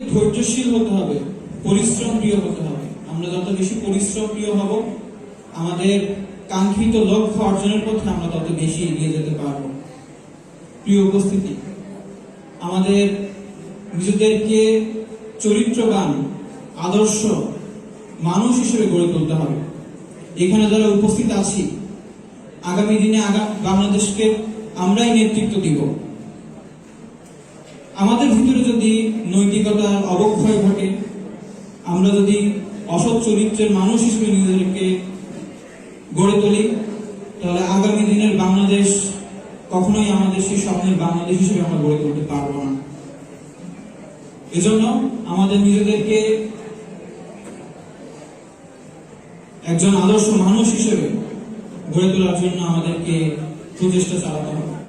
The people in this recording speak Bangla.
ধৈর্যশীল হতে হবে, পরিশ্রম প্রিয় হতে হবে। আমরা যত বেশি পরিশ্রম প্রিয় হব, আমাদের কাঙ্ক্ষিত লক্ষ্য অর্জনের পথে আমরা তত বেশি এগিয়ে যেতে পারব। প্রিয় উপস্থিতি, আমাদের নিজেদেরকে চরিত্রবান, আদর্শ মানুষ হিসেবে গড়ে তুলতে হবে। এখানে যারা উপস্থিত আছি, আগামী দিনে আগা বাংলাদেশকে আমরাই নেতৃত্ব দিব। আমাদের ভিতরে যদি নৈতিকতার অবক্ষয় ঘটে, আমরা যদি অসৎ চরিত্রের মানুষ হিসেবে নিজেদেরকে গড়ে তুলি, তাহলে আগামী দিনের বাংলাদেশ কখনোই আমাদের সেই স্বপ্নের বাংলাদেশ হিসেবে আমরা গড়ে তুলতে পারব না। এজন্য আমাদের নিজেদেরকে একজন আদর্শ মানুষ হিসেবে গড়ে তোলার জন্য আমাদেরকে প্রচেষ্টা চালাতে হবে।